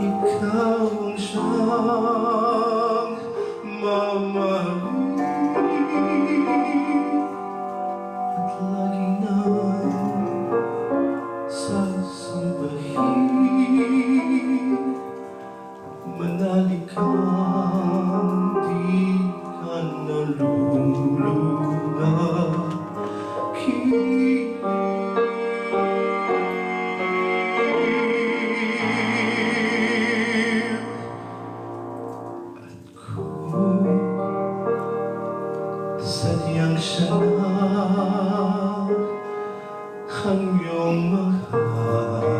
Ikaw ang siyang mamahal 空门客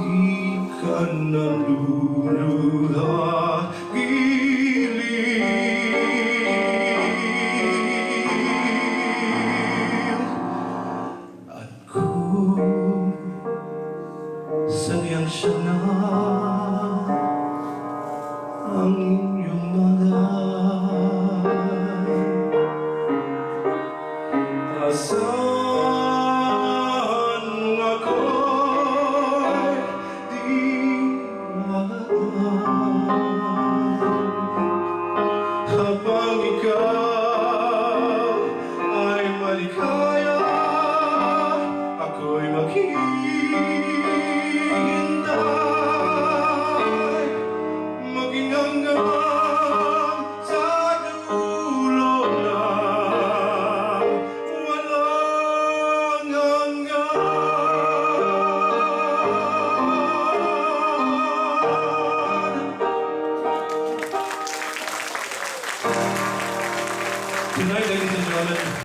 Di ka naluluha Giliw At kung Sayang siya na Ang Ireland.